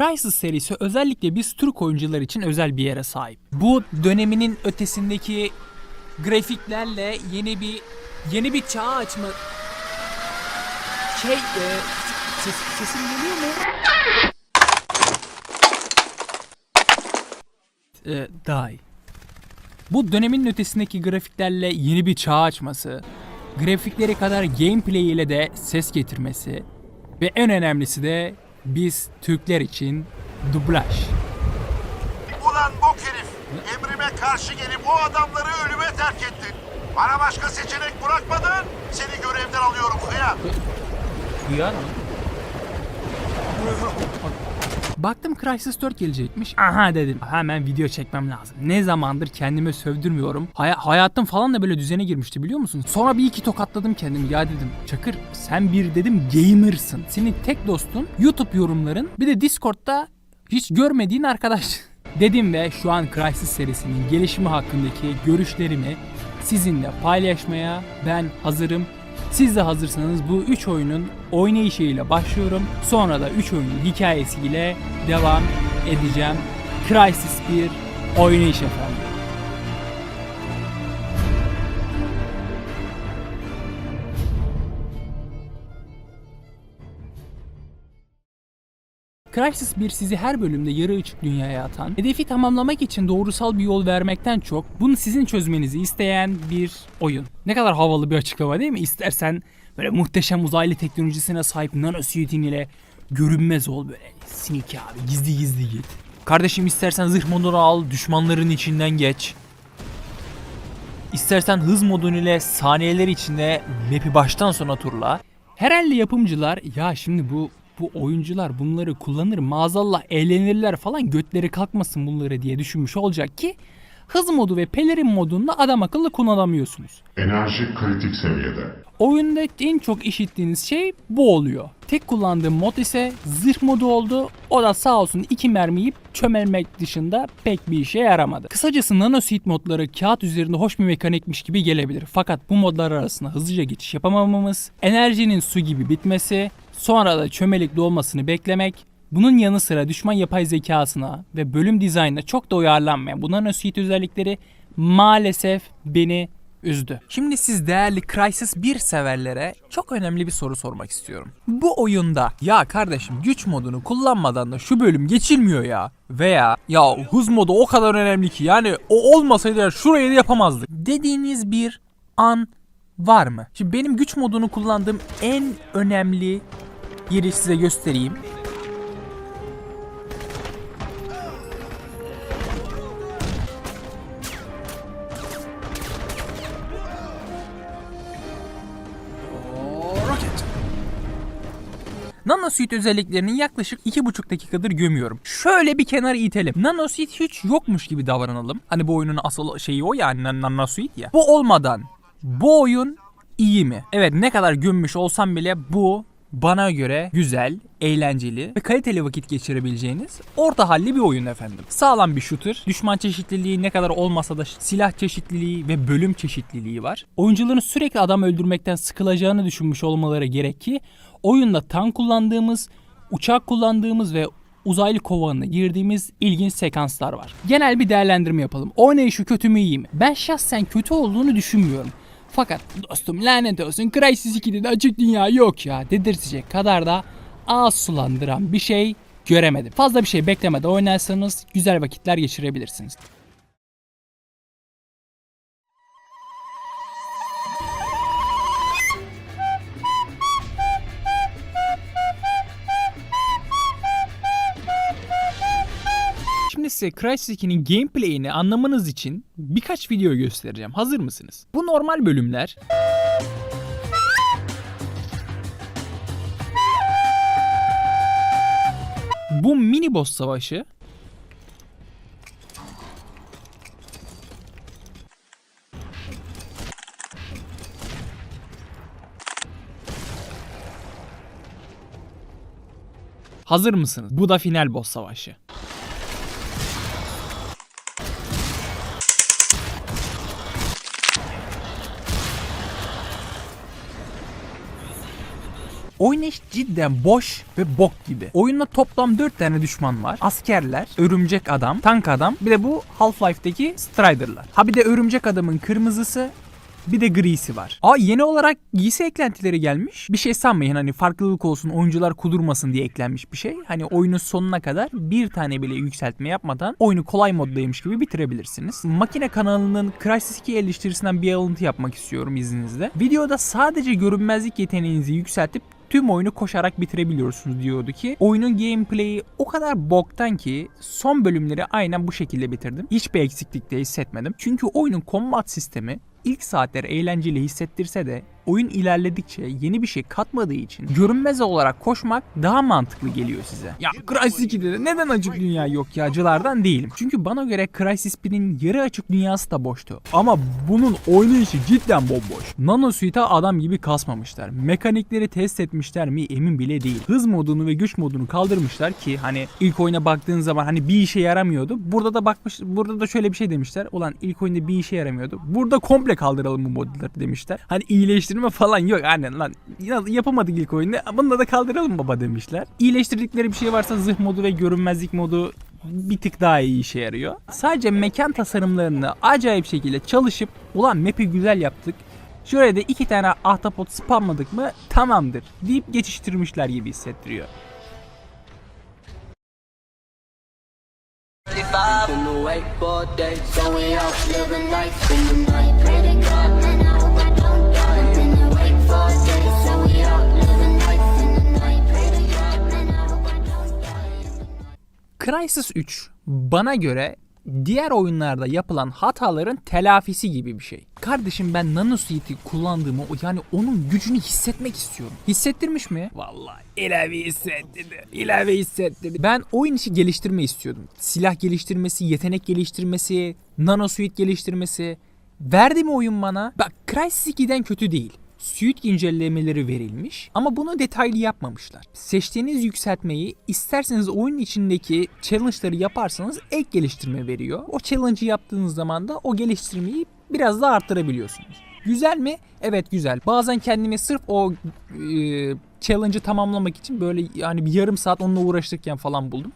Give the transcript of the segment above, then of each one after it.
Crysis serisi özellikle biz Türk oyuncular için özel bir yere sahip. Bu döneminin ötesindeki grafiklerle yeni bir yeni bir çağ açma şey e, ses, sesim geliyor mu? E, iyi. Bu dönemin ötesindeki grafiklerle yeni bir çağ açması, grafikleri kadar gameplay ile de ses getirmesi ve en önemlisi de biz Türkler için dublaj. Ulan bok herif! Emrime karşı gelip o adamları ölüme terk ettin. Bana başka seçenek bırakmadın, seni görevden alıyorum hıyar. Duyar mı? Baktım Crysis 4 gelecekmiş. Aha dedim. Hemen video çekmem lazım. Ne zamandır kendime sövdürmüyorum. Hay- hayatım falan da böyle düzene girmişti biliyor musun? Sonra bir iki tokatladım kendimi. Ya dedim Çakır sen bir dedim gamersın. Senin tek dostun YouTube yorumların. Bir de Discord'da hiç görmediğin arkadaş. Dedim ve şu an Crysis serisinin gelişimi hakkındaki görüşlerimi sizinle paylaşmaya ben hazırım. Siz de hazırsanız bu 3 oyunun oynayışıyla başlıyorum. Sonra da 3 oyunun hikayesiyle devam edeceğim. Crysis 1 oynayış efendim. Crysis 1 sizi her bölümde yarı açık dünyaya atan, hedefi tamamlamak için doğrusal bir yol vermekten çok bunu sizin çözmenizi isteyen bir oyun. Ne kadar havalı bir açıklama değil mi? İstersen böyle muhteşem uzaylı teknolojisine sahip nanosuit'in ile görünmez ol böyle. Sneak abi gizli gizli git. Kardeşim istersen zırh modunu al düşmanların içinden geç. İstersen hız modun ile saniyeler içinde map'i baştan sona turla. Herhalde yapımcılar ya şimdi bu bu oyuncular bunları kullanır maazallah eğlenirler falan götleri kalkmasın bunları diye düşünmüş olacak ki hız modu ve pelerin modunda adam akıllı kullanamıyorsunuz. Enerji kritik seviyede. Oyunda en çok işittiğiniz şey bu oluyor. Tek kullandığım mod ise zırh modu oldu. O da sağ olsun iki mermi yiyip çömelmek dışında pek bir işe yaramadı. Kısacası nanosuit modları kağıt üzerinde hoş bir mekanikmiş gibi gelebilir. Fakat bu modlar arasında hızlıca geçiş yapamamamız, enerjinin su gibi bitmesi, sonra da çömelikli olmasını beklemek, bunun yanı sıra düşman yapay zekasına ve bölüm dizaynına çok da uyarlanmayan bu nanosuit özellikleri maalesef beni üzdü. Şimdi siz değerli Crysis 1 severlere çok önemli bir soru sormak istiyorum. Bu oyunda ya kardeşim güç modunu kullanmadan da şu bölüm geçilmiyor ya veya ya hız modu o kadar önemli ki yani o olmasaydı şurayı da yapamazdık dediğiniz bir an var mı? Şimdi benim güç modunu kullandığım en önemli yeri size göstereyim. Roket. Nanosuit özelliklerini yaklaşık 2,5 dakikadır gömüyorum. Şöyle bir kenara itelim. Nanosuit hiç yokmuş gibi davranalım. Hani bu oyunun asıl şeyi o ya nan- Nanosuit ya. Bu olmadan bu oyun iyi mi? Evet ne kadar gömmüş olsam bile bu bana göre güzel, eğlenceli ve kaliteli vakit geçirebileceğiniz orta halli bir oyun efendim. Sağlam bir shooter. Düşman çeşitliliği ne kadar olmasa da silah çeşitliliği ve bölüm çeşitliliği var. Oyuncuların sürekli adam öldürmekten sıkılacağını düşünmüş olmaları gerek ki oyunda tank kullandığımız, uçak kullandığımız ve uzaylı kovanına girdiğimiz ilginç sekanslar var. Genel bir değerlendirme yapalım. Oynayışı kötü mü iyi mi? Ben şahsen kötü olduğunu düşünmüyorum. Fakat dostum lanet olsun Crysis 2'de de açık dünya yok ya dedirtecek kadar da ağız sulandıran bir şey göremedim. Fazla bir şey beklemeden oynarsanız güzel vakitler geçirebilirsiniz. Size Crysis 2'nin gameplay'ini anlamanız için birkaç video göstereceğim. Hazır mısınız? Bu normal bölümler. Bu mini boss savaşı. Hazır mısınız? Bu da final boss savaşı. Oynayış cidden boş ve bok gibi. Oyunda toplam 4 tane düşman var. Askerler, örümcek adam, tank adam, bir de bu Half-Life'deki Strider'lar. Ha bir de örümcek adamın kırmızısı, bir de grisi var. Aa yeni olarak giysi eklentileri gelmiş. Bir şey sanmayın hani farklılık olsun oyuncular kudurmasın diye eklenmiş bir şey. Hani oyunun sonuna kadar bir tane bile yükseltme yapmadan oyunu kolay moddaymış gibi bitirebilirsiniz. Makine kanalının Crysis 2 eleştirisinden bir alıntı yapmak istiyorum izninizle. Videoda sadece görünmezlik yeteneğinizi yükseltip tüm oyunu koşarak bitirebiliyorsunuz diyordu ki oyunun gameplay'i o kadar boktan ki son bölümleri aynen bu şekilde bitirdim. Hiçbir eksiklik de hissetmedim. Çünkü oyunun combat sistemi ilk saatler eğlenceli hissettirse de oyun ilerledikçe yeni bir şey katmadığı için görünmez olarak koşmak daha mantıklı geliyor size. Ya Crysis 2'de de neden açık dünya yok ya acılardan değilim. Çünkü bana göre Crysis 1'in yarı açık dünyası da boştu. Ama bunun oynayışı cidden bomboş. Nanosuite'a adam gibi kasmamışlar. Mekanikleri test etmişler mi emin bile değil. Hız modunu ve güç modunu kaldırmışlar ki hani ilk oyuna baktığın zaman hani bir işe yaramıyordu. Burada da bakmış burada da şöyle bir şey demişler. Ulan ilk oyunda bir işe yaramıyordu. Burada komple kaldıralım bu modları demişler. Hani iyileştirme falan yok. Hani lan ya- yapamadık ilk oyunda. Bunda da kaldıralım baba demişler. İyileştirdikleri bir şey varsa zırh modu ve görünmezlik modu bir tık daha iyi işe yarıyor. Sadece mekan tasarımlarını acayip şekilde çalışıp ulan map'i güzel yaptık. Şuraya da iki tane ahtapot spamladık mı tamamdır deyip geçiştirmişler gibi hissettiriyor. Couldn't wait for days, so we out living life. in the night. Pray to God, man, Crysis 3 bana göre diğer oyunlarda yapılan hataların telafisi gibi bir şey. Kardeşim ben Nanosuite'i kullandığımı yani onun gücünü hissetmek istiyorum. Hissettirmiş mi? Vallahi ilave hissettirdi. İlave hissettirdi. Ben oyun içi geliştirme istiyordum. Silah geliştirmesi, yetenek geliştirmesi, Nanosuite geliştirmesi. Verdi mi oyun bana? Bak Crysis 2'den kötü değil. Suite güncellemeleri verilmiş ama bunu detaylı yapmamışlar. Seçtiğiniz yükseltmeyi isterseniz oyunun içindeki challenge'ları yaparsanız ek geliştirme veriyor. O challenge'ı yaptığınız zaman da o geliştirmeyi biraz daha arttırabiliyorsunuz. Güzel mi? Evet güzel. Bazen kendimi sırf o e, challenge'ı tamamlamak için böyle yani bir yarım saat onunla uğraşırken falan buldum.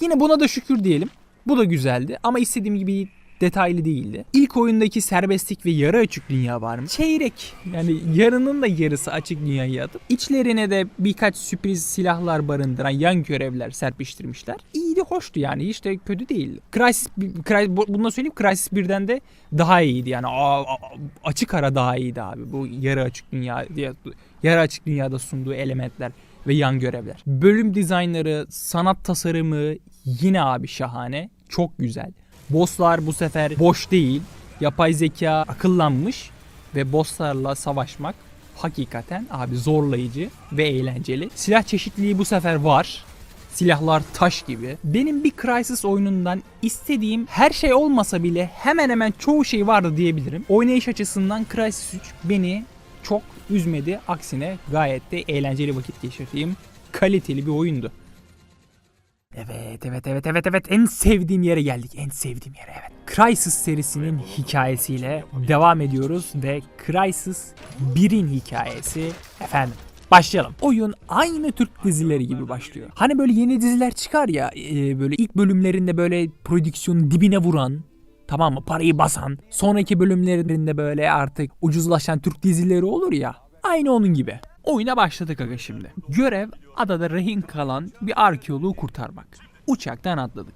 Yine buna da şükür diyelim. Bu da güzeldi ama istediğim gibi detaylı değildi. İlk oyundaki serbestlik ve yarı açık dünya var mı? Çeyrek. Yani yarının da yarısı açık dünyayı atıp içlerine de birkaç sürpriz silahlar barındıran yan görevler serpiştirmişler. İyiydi, hoştu yani. Hiç de kötü değil. Crysis, Cry- bu- bunu da söyleyeyim Crysis 1'den de daha iyiydi yani. Aa, aa, açık ara daha iyiydi abi. Bu yarı açık dünya yarı açık dünyada sunduğu elementler ve yan görevler. Bölüm dizaynları, sanat tasarımı yine abi şahane. Çok güzel. Bosslar bu sefer boş değil. Yapay zeka akıllanmış ve bosslarla savaşmak hakikaten abi zorlayıcı ve eğlenceli. Silah çeşitliliği bu sefer var. Silahlar taş gibi. Benim bir Crysis oyunundan istediğim her şey olmasa bile hemen hemen çoğu şey vardı diyebilirim. Oynayış açısından Crysis 3 beni çok üzmedi. Aksine gayet de eğlenceli vakit geçirdiğim kaliteli bir oyundu. Evet, evet, evet, evet, evet. En sevdiğim yere geldik. En sevdiğim yere, evet. Crysis serisinin hikayesiyle devam ediyoruz ve Crysis 1'in hikayesi efendim. Başlayalım. Oyun aynı Türk dizileri gibi başlıyor. Hani böyle yeni diziler çıkar ya e, böyle ilk bölümlerinde böyle prodüksiyonun dibine vuran tamam mı parayı basan sonraki bölümlerinde böyle artık ucuzlaşan Türk dizileri olur ya aynı onun gibi. Oyuna başladık aga şimdi. Görev adada rehin kalan bir arkeoloğu kurtarmak. Uçaktan atladık.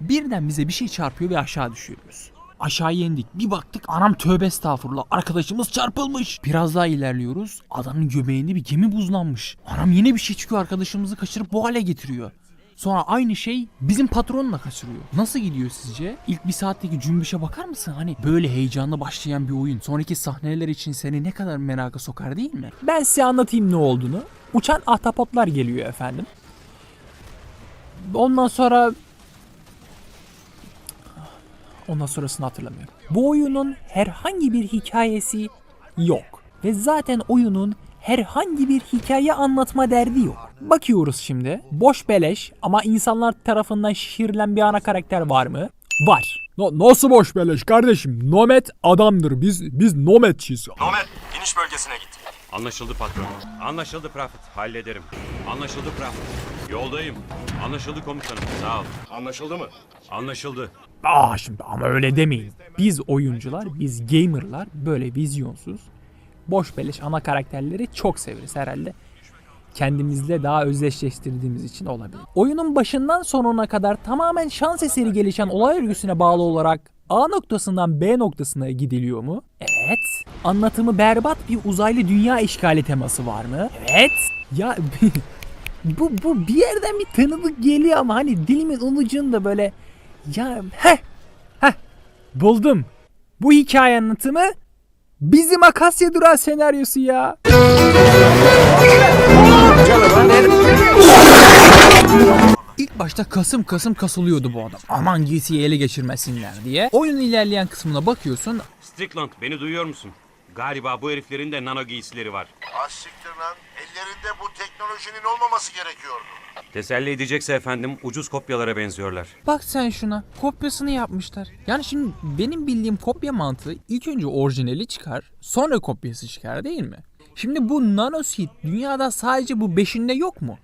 Birden bize bir şey çarpıyor ve aşağı düşüyoruz. Aşağıya indik. Bir baktık anam tövbe estağfurullah arkadaşımız çarpılmış. Biraz daha ilerliyoruz. Adanın göbeğinde bir gemi buzlanmış. Anam yine bir şey çıkıyor arkadaşımızı kaçırıp bu hale getiriyor. Sonra aynı şey bizim patronla kaçırıyor. Nasıl gidiyor sizce? İlk bir saatteki cümbüşe bakar mısın? Hani böyle heyecanlı başlayan bir oyun. Sonraki sahneler için seni ne kadar meraka sokar değil mi? Ben size anlatayım ne olduğunu. Uçan ahtapotlar geliyor efendim. Ondan sonra Ondan sonrasını hatırlamıyorum. Bu oyunun herhangi bir hikayesi yok. Ve zaten oyunun herhangi bir hikaye anlatma derdi yok. Bakıyoruz şimdi. Boş beleş ama insanlar tarafından şişirilen bir ana karakter var mı? Var. nasıl boş beleş kardeşim? Nomad adamdır. Biz biz nomadçiyiz. Nomad, iniş bölgesine git. Anlaşıldı patron. Anlaşıldı Prophet. Hallederim. Anlaşıldı Prophet. Yoldayım. Anlaşıldı komutanım. Sağ ol. Anlaşıldı mı? Anlaşıldı. Aa şimdi ama öyle demeyin. Biz oyuncular, biz gamerlar böyle vizyonsuz, boş beleş ana karakterleri çok severiz herhalde. Kendimizle daha özdeşleştirdiğimiz için olabilir. Oyunun başından sonuna kadar tamamen şans eseri gelişen olay örgüsüne bağlı olarak A noktasından B noktasına gidiliyor mu? Evet. Anlatımı berbat bir uzaylı dünya işgali teması var mı? Evet. Ya bu, bu bir yerden bir tanıdık geliyor ama hani dilimin ucunda böyle ya heh heh buldum. Bu hikaye anlatımı bizim Akasya Durağı senaryosu ya. İlk başta kasım kasım kasılıyordu bu adam. Aman giysiyi ele geçirmesinler diye. Oyunun ilerleyen kısmına bakıyorsun. Strickland beni duyuyor musun? Galiba bu heriflerin de nano giysileri var. Az siktir lan. Ellerinde bu teknolojinin olmaması gerekiyordu. Teselli edecekse efendim ucuz kopyalara benziyorlar. Bak sen şuna. Kopyasını yapmışlar. Yani şimdi benim bildiğim kopya mantığı ilk önce orijinali çıkar, sonra kopyası çıkar değil mi? Şimdi bu nanoseed dünyada sadece bu beşinde yok mu?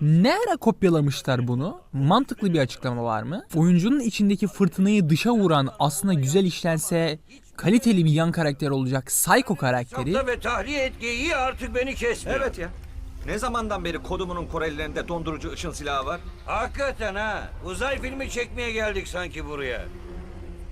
Ne ara kopyalamışlar bunu? Mantıklı bir açıklama var mı? Oyuncunun içindeki fırtınayı dışa vuran aslında güzel işlense kaliteli bir yan karakter olacak Psycho karakteri ve tahliye etkiyi artık beni kesmiyor. Evet ya. Ne zamandan beri kodumunun Korelilerinde dondurucu ışın silahı var? Hakikaten ha. Uzay filmi çekmeye geldik sanki buraya.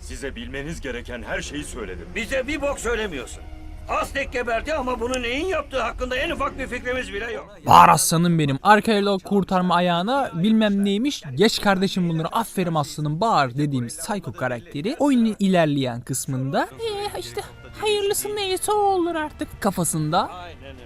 Size bilmeniz gereken her şeyi söyledim. Bize bir bok söylemiyorsun. Aztek geberdi ama bunu neyin yaptığı hakkında en ufak bir fikrimiz bile yok. Var aslanım benim. Arkayla kurtarma ayağına bilmem neymiş. Geç kardeşim bunları aferin aslanım bağır dediğimiz Psycho karakteri oyunun ilerleyen kısmında "Eh, işte hayırlısı neyse o olur artık kafasında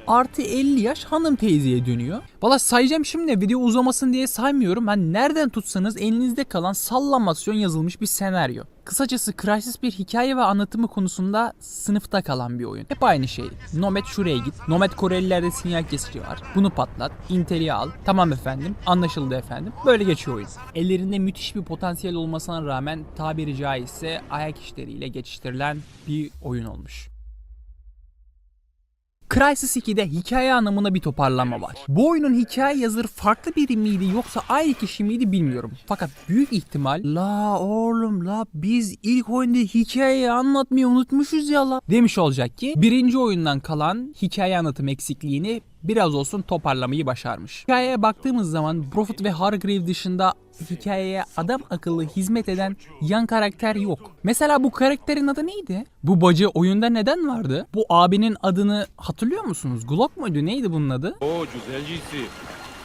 artı 50 yaş hanım teyzeye dönüyor. Valla sayacağım şimdi video uzamasın diye saymıyorum. Ben nereden tutsanız elinizde kalan sallamasyon yazılmış bir senaryo. Kısacası Crysis bir hikaye ve anlatımı konusunda sınıfta kalan bir oyun. Hep aynı şey. Nomad şuraya git. Nomad Korelilerde sinyal kesici var. Bunu patlat. Intel'i al. Tamam efendim. Anlaşıldı efendim. Böyle geçiyor oyun. Ellerinde müthiş bir potansiyel olmasına rağmen tabiri caizse ayak işleriyle geçiştirilen bir oyun olmuş. Crysis 2'de hikaye anlamına bir toparlanma var. Bu oyunun hikaye yazarı farklı biri miydi yoksa aynı kişi miydi bilmiyorum. Fakat büyük ihtimal la oğlum la biz ilk oyunda hikayeyi anlatmayı unutmuşuz ya la demiş olacak ki birinci oyundan kalan hikaye anlatım eksikliğini biraz olsun toparlamayı başarmış. Hikayeye baktığımız zaman Prophet ve Hargrave dışında hikayeye adam akıllı hizmet eden yan karakter yok. Mesela bu karakterin adı neydi? Bu bacı oyunda neden vardı? Bu abinin adını hatırlıyor musunuz? Glock muydu? Neydi bunun adı? Oo güzelcisi.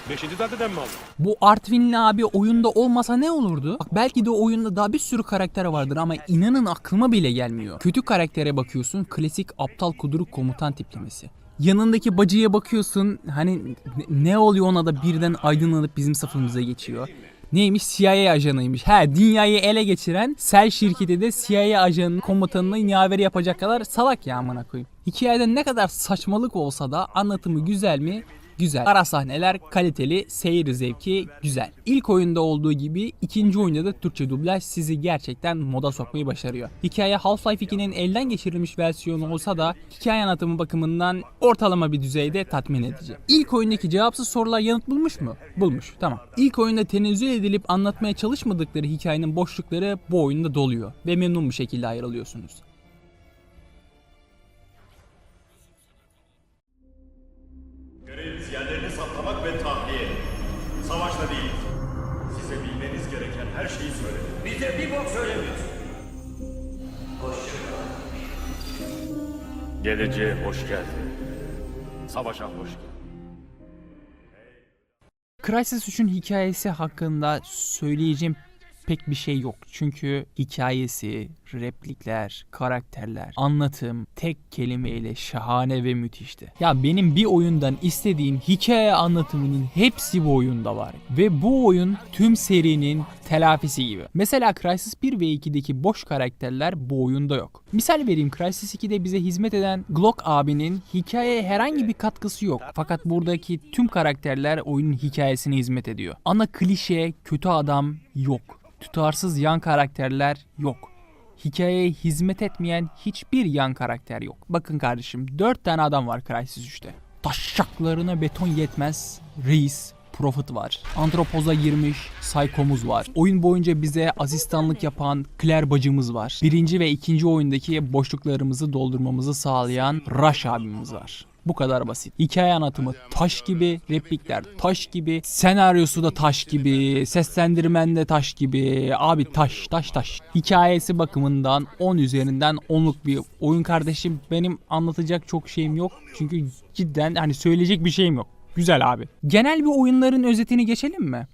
Beşinci zaten mi aldın? Bu Artvinli abi oyunda olmasa ne olurdu? Bak belki de oyunda daha bir sürü karakter vardır ama inanın aklıma bile gelmiyor. Kötü karaktere bakıyorsun klasik aptal kuduruk komutan tiplemesi. Yanındaki bacıya bakıyorsun hani ne- oluyor ona da birden aydınlanıp bizim safımıza geçiyor. Neymiş CIA ajanıymış. He dünyayı ele geçiren Sel şirketi de CIA ajanının komutanına yaveri yapacak kadar salak ya amına koyayım. Hikayede ne kadar saçmalık olsa da anlatımı güzel mi? Güzel. Ara sahneler kaliteli, seyir zevki güzel. İlk oyunda olduğu gibi ikinci oyunda da Türkçe dublaj sizi gerçekten moda sokmayı başarıyor. Hikaye Half-Life 2'nin elden geçirilmiş versiyonu olsa da hikaye anlatımı bakımından ortalama bir düzeyde tatmin edici. İlk oyundaki cevapsız sorular yanıt bulmuş mu? Bulmuş. Tamam. İlk oyunda tenezzül edilip anlatmaya çalışmadıkları hikayenin boşlukları bu oyunda doluyor ve memnun bir şekilde ayrılıyorsunuz. Geleceğe hoş geldin. Savaşa hoş geldin. Crysis 3'ün hikayesi hakkında söyleyeceğim pek bir şey yok. Çünkü hikayesi, replikler, karakterler, anlatım tek kelimeyle şahane ve müthişti. Ya benim bir oyundan istediğim hikaye anlatımının hepsi bu oyunda var. Ve bu oyun tüm serinin telafisi gibi. Mesela Crysis 1 ve 2'deki boş karakterler bu oyunda yok. Misal vereyim Crysis 2'de bize hizmet eden Glock abinin hikayeye herhangi bir katkısı yok. Fakat buradaki tüm karakterler oyunun hikayesine hizmet ediyor. Ana klişe, kötü adam yok. Tutarsız yan karakterler yok. Hikayeye hizmet etmeyen hiçbir yan karakter yok. Bakın kardeşim 4 tane adam var Crysis 3'te. Taşşaklarına beton yetmez. Reis, Prophet var. Antropoza girmiş Psycho'muz var. Oyun boyunca bize asistanlık yapan Claire bacımız var. Birinci ve ikinci oyundaki boşluklarımızı doldurmamızı sağlayan Rush abimiz var. Bu kadar basit. Hikaye anlatımı taş gibi, replikler taş gibi, senaryosu da taş gibi, seslendirmen de taş gibi. Abi taş, taş, taş. Hikayesi bakımından 10 üzerinden 10'luk bir oyun kardeşim. Benim anlatacak çok şeyim yok. Çünkü cidden hani söyleyecek bir şeyim yok. Güzel abi. Genel bir oyunların özetini geçelim mi?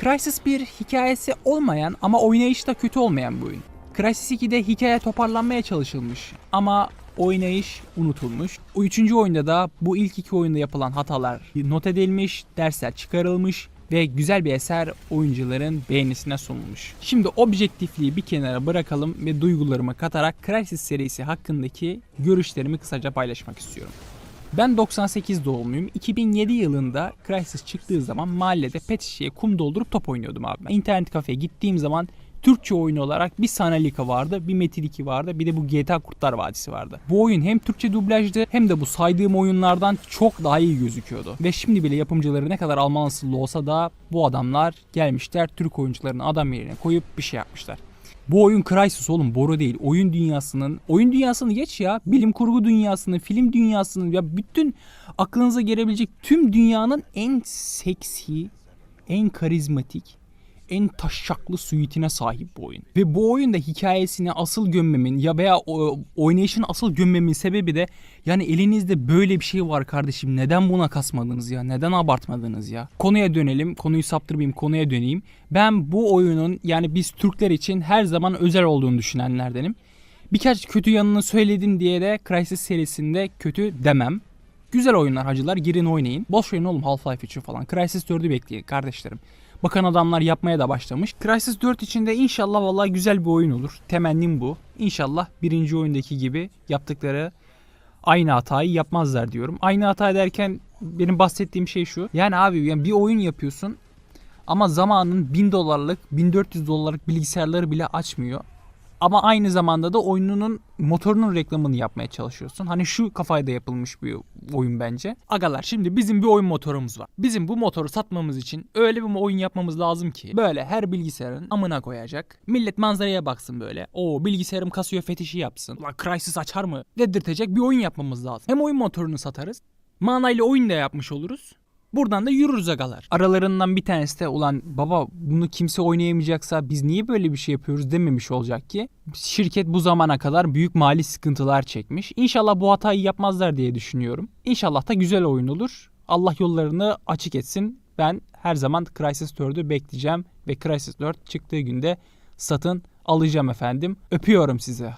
Crysis 1 hikayesi olmayan ama oynayışta kötü olmayan bir oyun. Crysis 2'de hikaye toparlanmaya çalışılmış ama oynayış unutulmuş. O üçüncü oyunda da bu ilk iki oyunda yapılan hatalar not edilmiş, dersler çıkarılmış ve güzel bir eser oyuncuların beğenisine sunulmuş. Şimdi objektifliği bir kenara bırakalım ve duygularımı katarak Crysis serisi hakkındaki görüşlerimi kısaca paylaşmak istiyorum. Ben 98 doğumluyum. 2007 yılında Crysis çıktığı zaman mahallede pet şişeye kum doldurup top oynuyordum abi. İnternet kafeye gittiğim zaman Türkçe oyunu olarak bir Sanalika vardı, bir Metin 2 vardı, bir de bu GTA Kurtlar Vadisi vardı. Bu oyun hem Türkçe dublajdı hem de bu saydığım oyunlardan çok daha iyi gözüküyordu. Ve şimdi bile yapımcıları ne kadar Alman asıllı olsa da bu adamlar gelmişler Türk oyuncularını adam yerine koyup bir şey yapmışlar. Bu oyun Crysis oğlum boru değil. Oyun dünyasının, oyun dünyasını geç ya. Bilim kurgu dünyasının, film dünyasının ya bütün aklınıza gelebilecek tüm dünyanın en seksi, en karizmatik, en taşşaklı suitine sahip bu oyun. Ve bu oyunda hikayesini asıl gömmemin ya veya o, oynayışını asıl gömmemin sebebi de yani elinizde böyle bir şey var kardeşim neden buna kasmadınız ya neden abartmadınız ya. Konuya dönelim konuyu saptırmayayım konuya döneyim. Ben bu oyunun yani biz Türkler için her zaman özel olduğunu düşünenlerdenim. Birkaç kötü yanını söyledim diye de Crysis serisinde kötü demem. Güzel oyunlar hacılar girin oynayın. Boş verin oğlum Half-Life 3'ü falan. Crysis 4'ü bekleyin kardeşlerim. Bakan adamlar yapmaya da başlamış. Crysis 4 içinde inşallah vallahi güzel bir oyun olur. Temennim bu. İnşallah birinci oyundaki gibi yaptıkları aynı hatayı yapmazlar diyorum. Aynı hata derken benim bahsettiğim şey şu. Yani abi yani bir oyun yapıyorsun ama zamanın 1000 dolarlık 1400 dolarlık bilgisayarları bile açmıyor. Ama aynı zamanda da oyununun motorunun reklamını yapmaya çalışıyorsun. Hani şu kafayla yapılmış bir oyun bence. Agalar şimdi bizim bir oyun motorumuz var. Bizim bu motoru satmamız için öyle bir oyun yapmamız lazım ki böyle her bilgisayarın amına koyacak. Millet manzaraya baksın böyle. O bilgisayarım kasıyor fetişi yapsın. Ulan Crysis açar mı? Dedirtecek bir oyun yapmamız lazım. Hem oyun motorunu satarız. Manayla oyun da yapmış oluruz. Buradan da yürürüz agalar. Aralarından bir tanesi de ulan baba bunu kimse oynayamayacaksa biz niye böyle bir şey yapıyoruz dememiş olacak ki. Şirket bu zamana kadar büyük mali sıkıntılar çekmiş. İnşallah bu hatayı yapmazlar diye düşünüyorum. İnşallah da güzel oyun olur. Allah yollarını açık etsin. Ben her zaman Crysis 4'ü bekleyeceğim ve Crysis 4 çıktığı günde satın alacağım efendim. Öpüyorum sizi.